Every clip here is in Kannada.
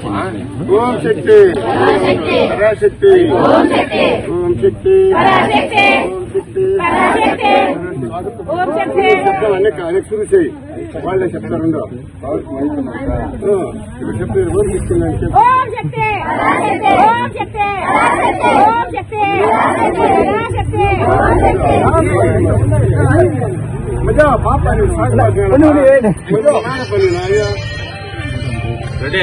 ஓம் சக்தி பராசக்தி ஓம் சக்தி ஓம் சக்தி శబ్దం అనేక అనేక చూసి వాళ్ళే చెప్తారు ఇప్పుడు చెప్తే రోజు ఇస్తున్నాను మజా పాప రెడీ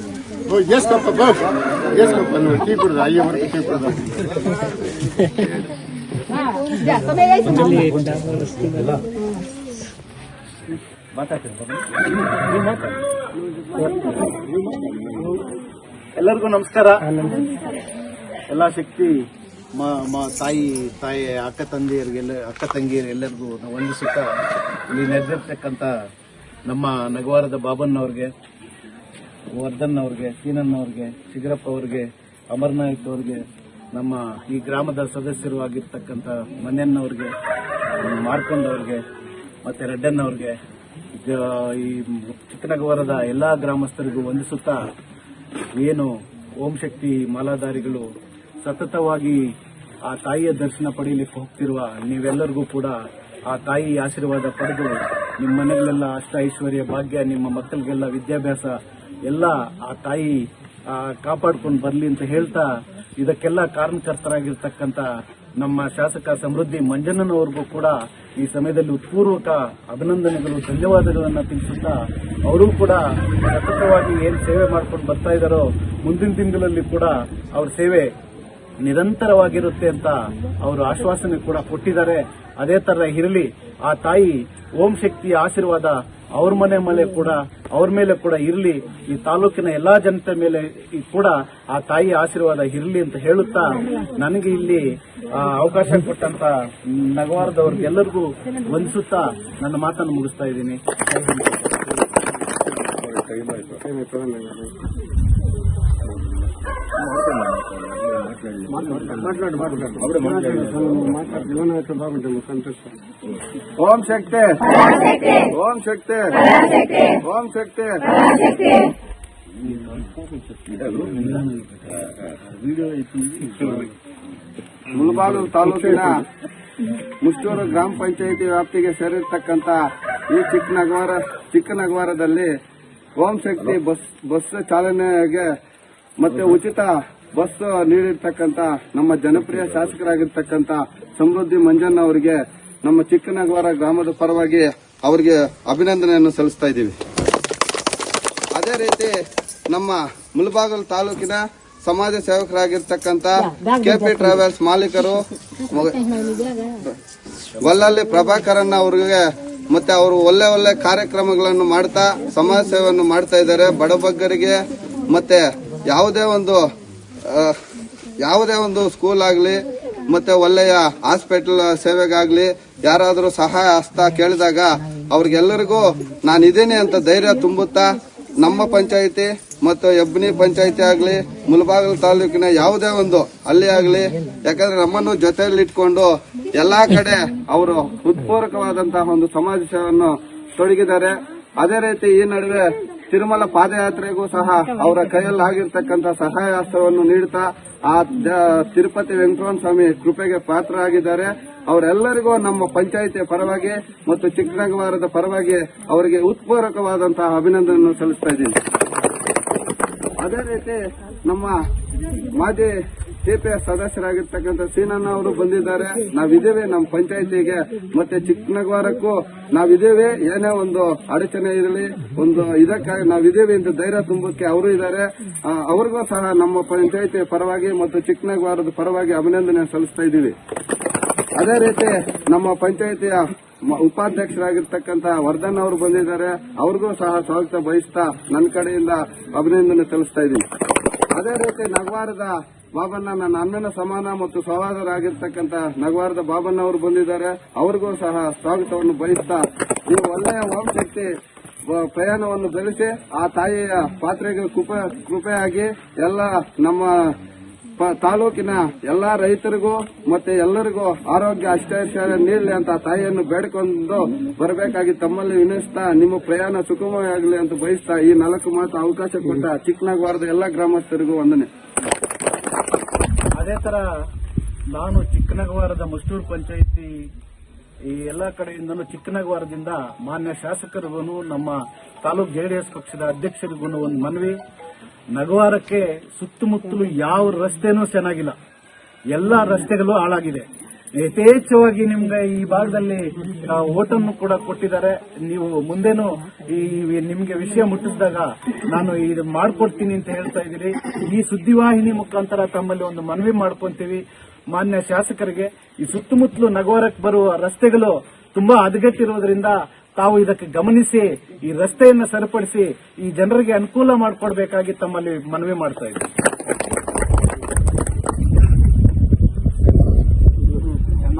ಎಸ್ಕಪ್ಪ ಬಸ್ ಎಸ್ಕಪ್ಪ ನೋಡಿ, ಟೀ ಕುಡ್ದ ಅಯ್ಯವರೆಗೂ ಟೀ ಕುಡ್ದ. ಎಲ್ಲರಿಗೂ ನಮಸ್ಕಾರ. ಎಲ್ಲ ಶಕ್ತಿ, ಮಾ ತಾಯಿ ತಾಯಿ ಅಕ್ಕ ತಂದೆಯರಿಗೆಲ್ಲ, ಅಕ್ಕ ತಂಗಿಯರಿಗೆಲ್ಲರಿಗೂ ನಾವು ವಂದಿಸುತ್ತಾ ಇಲ್ಲಿ ನೆರೆದಿರ್ತಕ್ಕಂಥ ನಮ್ಮ ನಗವಾರದ ಬಾಬನ್ ಅವ್ರಿಗೆ ವರ್ಧನ್ ಅವ್ರಿಗೆ, ಸೀನನ್ ಅವ್ರಿಗೆ ಶಿಗರಪ್ಪ ಅವ್ರಿಗೆ ಅಮರ್ನಾಯಕ್ ಅವ್ರಿಗೆ, ನಮ್ಮ ಈ ಗ್ರಾಮದ ಸದಸ್ಯರು ಆಗಿರ್ತಕ್ಕಂಥ ಮನೆಯನ್ನವ್ರಿಗೆ ಮಾರ್ಕೊಂಡ್ ಅವ್ರಿಗೆ, ಮತ್ತೆ ರೆಡ್ಡನ್ ಅವ್ರಿಗೆ ಜ- ಈ ಚಿಕ್ಕನಗವರದ ಎಲ್ಲಾ ಗ್ರಾಮಸ್ಥರಿಗೂ ವಂದಿಸುತ್ತಾ ಏನು ಓಂ ಶಕ್ತಿ ಮಾಲಾಧಾರಿಗಳು ಸತತವಾಗಿ ಆ ತಾಯಿಯ ದರ್ಶನ ಪಡೆಯಲಿಕ್ಕೆ ಹೋಗ್ತಿರುವ ನೀವೆಲ್ಲರಿಗೂ ಕೂಡ ಆ ತಾಯಿ ಆಶೀರ್ವಾದ ಪಡೆದು ನಿಮ್ಮ ಮನೆಗಳೆಲ್ಲ ಅಷ್ಟ ಐಶ್ವರ್ಯ, ಭಾಗ್ಯ, ನಿಮ್ಮ ಮಕ್ಕಳಿಗೆಲ್ಲ ವಿದ್ಯಾಭ್ಯಾಸ ಎಲ್ಲ ಆ ತಾಯಿ ಕಾಪಾಡ್ಕೊಂಡು ಬರಲಿ ಅಂತ ಹೇಳ್ತಾ ಇದಕ್ಕೆಲ್ಲ ಕಾರಣಕರ್ತರಾಗಿರ್ತಕ್ಕಂಥ ನಮ್ಮ ಶಾಸಕ ಸಮೃದ್ಧಿ ಮಂಜಣ್ಣನವರಿಗೂ ಕೂಡ ಈ ಸಮಯದಲ್ಲಿ ಉತ್ಪೂರ್ವಕ ಅಭಿನಂದನೆಗಳು, ಧನ್ಯವಾದಗಳನ್ನ ತಿಳಿಸುತ್ತಾ ಅವರು ಕೂಡ ಸತತವಾಗಿ ಏನು ಸೇವೆ ಮಾಡ್ಕೊಂಡು ಬರ್ತಾ ಇದ್ದಾರೋ ಮುಂದಿನ ದಿನಗಳಲ್ಲಿ ಕೂಡ ಅವ್ರ ಸೇವೆ ನಿರಂತರವಾಗಿರುತ್ತೆ ಅಂತ ಅವರು ಆಶ್ವಾಸನೆ ಕೂಡ ಕೊಟ್ಟಿದ್ದಾರೆ. ಅದೇ ತರ ಇರಲಿ, ಆ ತಾಯಿ ಓಂ ಶಕ್ತಿಯ ಆಶೀರ್ವಾದ ಅವ್ರ ಮನೆ ಮೇಲೆ ಕೂಡ, ಅವ್ರ ಮೇಲೆ ಕೂಡ ಇರಲಿ, ಈ ತಾಲೂಕಿನ ಎಲ್ಲಾ ಜನತೆ ಮೇಲೆ ಕೂಡ ಆ ತಾಯಿ ಆಶೀರ್ವಾದ ಇರಲಿ ಅಂತ ಹೇಳುತ್ತಾ ನನಗೆ ಇಲ್ಲಿ ಅವಕಾಶ ಕೊಟ್ಟಂತ ನಗವಾರದವ್ರಿಗೆಲ್ಲರಿಗೂ ವಂದಿಸುತ್ತಾ ನನ್ನ ಮಾತನ್ನು ಮುಗಿಸ್ತಾ ಇದ್ದೀನಿ. మాట్లాడు మాట్లాడు మాట్లాడు జీవనం అయితే బాగుంటుంది సంతోషం ಓಂ ಶಕ್ತಿ ಓಂ ಶಕ್ತಿ ಓಂ ಶಕ್ತಿ ಮುಳಬಾಗಿಲು ತಾಲೂಕಿನ ಮುಷ್ಟೂರು ಗ್ರಾಮ ಪಂಚಾಯಿತಿ ವ್ಯಾಪ್ತಿಗೆ ಸೇರಿರ್ತಕ್ಕಂಥ ಈ ಚಿಕ್ಕನಗವಾರ ಚಿಕ್ಕನಗವಾರದಲ್ಲಿ ಓಂ ಶಕ್ತಿ ಬಸ್ ಬಸ್ ಚಾಲನೆಗೆ ಮತ್ತೆ ಉಚಿತ ಬಸ್ ನೀಡಿರ್ತಕ್ಕಂತ ನಮ್ಮ ಜನಪ್ರಿಯ ಶಾಸಕರಾಗಿರ್ತಕ್ಕಂತ ಸಮೃದ್ಧಿ ಮಂಜಣ್ಣ ಅವರಿಗೆ ನಮ್ಮ ಚಿಕ್ಕನಗವಾರ ಗ್ರಾಮದ ಪರವಾಗಿ ಅವರಿಗೆ ಅಭಿನಂದನೆಯನ್ನು ಸಲ್ಲಿಸ್ತಾ ಇದ್ದೀವಿ. ಅದೇ ರೀತಿ ನಮ್ಮ ಮುಳಬಾಗಲ್ ತಾಲೂಕಿನ ಸಮಾಜ ಸೇವಕರಾಗಿರ್ತಕ್ಕಂಥ ಕೆಪಿ ಟ್ರಾವೆಲ್ಸ್ ಮಾಲೀಕರು ವಲ್ಲಲ್ಲಿ ಪ್ರಭಾಕರಣ್ಣ ಅವರಿಗೆ ಮತ್ತೆ ಅವರು ಒಳ್ಳೆ ಒಳ್ಳೆ ಕಾರ್ಯಕ್ರಮಗಳನ್ನು ಮಾಡ್ತಾ ಸಮಾಜ ಸೇವೆಯನ್ನು ಮಾಡ್ತಾ ಇದ್ದಾರೆ. ಬಡಬಗ್ಗರಿಗೆ ಮತ್ತೆ ಯಾವುದೇ ಒಂದು ಯಾವುದೇ ಒಂದು ಸ್ಕೂಲ್ ಆಗಲಿ, ಮತ್ತೆ ಒಳ್ಳೆಯ ಹಾಸ್ಪಿಟಲ್ ಸೇವೆಗಾಗ್ಲಿ, ಯಾರಾದರೂ ಸಹಾಯ ಹಸ್ತ ಕೇಳಿದಾಗ ಅವ್ರಿಗೆಲ್ಲರಿಗೂ ನಾನು ಇದ್ದೀನಿ ಅಂತ ಧೈರ್ಯ ತುಂಬುತ್ತಾ, ನಮ್ಮ ಪಂಚಾಯಿತಿ ಮತ್ತು ಎಬ್ನಿ ಪಂಚಾಯಿತಿ ಆಗಲಿ, ಮುಲ್ಬಾಗಲ್ ತಾಲೂಕಿನ ಯಾವುದೇ ಒಂದು ಹಳ್ಳಿ ಆಗಲಿ, ಯಾಕಂದ್ರೆ ನಮ್ಮನ್ನು ಜೊತೆಯಲ್ಲಿ ಇಟ್ಕೊಂಡು ಎಲ್ಲಾ ಕಡೆ ಅವರು ಹೃತ್ಪೂರ್ವಕವಾದಂತಹ ಒಂದು ಸಮಾಜ ಸೇವೆಯನ್ನು ತೊಡಗಿದ್ದಾರೆ. ಅದೇ ರೀತಿ ಈ ನಡುವೆ ತಿರುಮಲ ಪಾದಯಾತ್ರೆಗೂ ಸಹ ಅವರ ಕೈಯಲ್ಲಿ ಆಗಿರ್ತಕ್ಕಂಥ ಸಹಾಯ ಹಸ್ತವನ್ನು ನೀಡುತ್ತಾ ಆ ತಿರುಪತಿ ವೆಂಕಟರಮಣ ಸ್ವಾಮಿ ಕೃಪೆಗೆ ಪಾತ್ರರಾಗಿದ್ದಾರೆ. ಅವರೆಲ್ಲರಿಗೂ ನಮ್ಮ ಪಂಚಾಯಿತಿಯ ಪರವಾಗಿ ಮತ್ತು ಚಿಕ್ಕನಗವಾರದ ಪರವಾಗಿ ಅವರಿಗೆ ಉತ್ಪೂರಕವಾದಂತಹ ಅಭಿನಂದನೆಯನ್ನು ಸಲ್ಲಿಸ್ತಾ ಇದ್ದೀನಿ. ಅದೇ ರೀತಿ ನಮ್ಮ ಮಾಜಿ ಸಿಪಿಎಸ್ ಸದಸ್ಯರಾಗಿರ್ತಕ್ಕಂಥ ಸೀನಣ್ಣ ಅವರು ಬಂದಿದ್ದಾರೆ. ನಾವಿದ್ದೇವೆ ನಮ್ಮ ಪಂಚಾಯತಿಗೆ, ಮತ್ತೆ ಚಿಕ್ಕನಗವಾರಕ್ಕೂ ನಾವಿದ್ದೇವೆ. ಏನೇ ಒಂದು ಅಡಚಣೆ ಇರಲಿ, ಒಂದು ಇದಕ್ಕಾಗಿ ನಾವಿದ್ದೇವೆ ಎಂದು ಧೈರ್ಯ ತುಂಬಕ್ಕೆ ಅವರು ಇದ್ದಾರೆ. ಅವ್ರಿಗೂ ಸಹ ನಮ್ಮ ಪಂಚಾಯತಿ ಪರವಾಗಿ ಮತ್ತು ಚಿಕ್ಕನಗವಾರದ ಪರವಾಗಿ ಅಭಿನಂದನೆ ಸಲ್ಲಿಸ್ತಾ ಇದ್ದೀವಿ. ಅದೇ ರೀತಿ ನಮ್ಮ ಪಂಚಾಯತಿಯ ಉಪಾಧ್ಯಕ್ಷರಾಗಿರ್ತಕ್ಕಂಥ ವರ್ಧನ್ ಅವರು ಬಂದಿದ್ದಾರೆ. ಅವ್ರಿಗೂ ಸಹ ಸ್ವಾಗತ ಬಯಸ್ತಾ ನನ್ನ ಕಡೆಯಿಂದ ಅಭಿನಂದನೆ ಸಲ್ಲಿಸ್ತಾ ಇದ್ದೀನಿ. ಅದೇ ರೀತಿ ನಗವಾರದ ಬಾಬಣ್ಣ ನನ್ನ ಅಣ್ಣನ ಸಮಾನ ಮತ್ತು ಸಹೋದರಾಗಿರ್ತಕ್ಕಂಥ ನಗವಾರದ ಬಾಬಣ್ಣ ಅವರು ಬಂದಿದ್ದಾರೆ. ಅವ್ರಿಗೂ ಸಹ ಸ್ವಾಗತವನ್ನು ಬಯಸ್ತಾ ನೀವು ಒಳ್ಳೆಯ ಓಂ ಪ್ರಯಾಣವನ್ನು ಬೆಳೆಸಿ, ಆ ತಾಯಿಯ ಪಾತ್ರೆಗೆ ಕೃಪೆ ಕೃಪೆಯಾಗಿ ಎಲ್ಲ ನಮ್ಮ ತಾಲೂಕಿನ ಎಲ್ಲಾ ರೈತರಿಗೂ ಮತ್ತೆ ಎಲ್ಲರಿಗೂ ಆರೋಗ್ಯ ಅಷ್ಟೈಶ್ವರ್ಯ ನೀಡಲಿ ಅಂತ ತಾಯಿಯನ್ನು ಬೇಡಿಕೊಂಡು ಬರಬೇಕಾಗಿ ತಮ್ಮಲ್ಲಿ ವಿನಿಸ್ತಾ ನಿಮ್ಮ ಪ್ರಯಾಣ ಸುಗಮವಾಗಲಿ ಅಂತ ಬಯಸ್ತಾ ಈ ನಾಲ್ಕು ಮಾತು ಅವಕಾಶ ಕೊಟ್ಟ ಚಿಕ್ಕನಗವಾರದ ಎಲ್ಲಾ ಗ್ರಾಮಸ್ಥರಿಗೂ ವಂದನೆ. ಅದೇ ತರ ನಾನು ಚಿಕ್ಕನಗವಾರದ ಮಸ್ಟೂರ್ ಪಂಚಾಯಿತಿ ಈ ಎಲ್ಲಾ ಕಡೆಯಿಂದನೂ ಚಿಕ್ಕನಗವಾರದಿಂದ ಮಾನ್ಯ ಶಾಸಕರಿಗೂ ನಮ್ಮ ತಾಲೂಕ್ ಜೆಡಿಎಸ್ ಪಕ್ಷದ ಅಧ್ಯಕ್ಷರಿಗೂ ಒಂದು ಮನವಿ. ನಗವಾರಕ್ಕೆ ಸುತ್ತಮುತ್ತಲು ಯಾವ ರಸ್ತೆನೂ ಚೆನ್ನಾಗಿಲ್ಲ. ಎಲ್ಲಾ ರಸ್ತೆಗಳು ಹಾಳಾಗಿದೆ. ಯಥೇಚ್ಛವಾಗಿ ನಿಮ್ಗೆ ಈ ಭಾಗದಲ್ಲಿ ಓಟನ್ನು ಕೂಡ ಕೊಟ್ಟಿದ್ದಾರೆ. ನೀವು ಮುಂದೇನು ಈ ನಿಮ್ಗೆ ವಿಷಯ ಮುಟ್ಟಿಸಿದಾಗ ನಾನು ಇದು ಮಾಡ್ಕೊಡ್ತೀನಿ ಅಂತ ಹೇಳ್ತಾ ಇದ್ದೀರಿ. ಈ ಸುದ್ದಿವಾಹಿನಿ ಮುಖಾಂತರ ತಮ್ಮಲ್ಲಿ ಒಂದು ಮನವಿ ಮಾಡ್ಕೊಂತೀವಿ. ಮಾನ್ಯ ಶಾಸಕರಿಗೆ, ಈ ಸುತ್ತಮುತ್ತಲು ನಗವಾರಕ್ಕೆ ಬರುವ ರಸ್ತೆಗಳು ತುಂಬಾ ಹದಗೆಟ್ಟಿರುವುದರಿಂದ ತಾವು ಇದಕ್ಕೆ ಗಮನಿಸಿ ಈ ರಸ್ತೆಯನ್ನು ಸರಿಪಡಿಸಿ ಈ ಜನರಿಗೆ ಅನುಕೂಲ ಮಾಡಿಕೊಡಬೇಕಾಗಿ ತಮ್ಮಲ್ಲಿ ಮನವಿ ಮಾಡ್ತಾ ಇದ್ದೀವಿ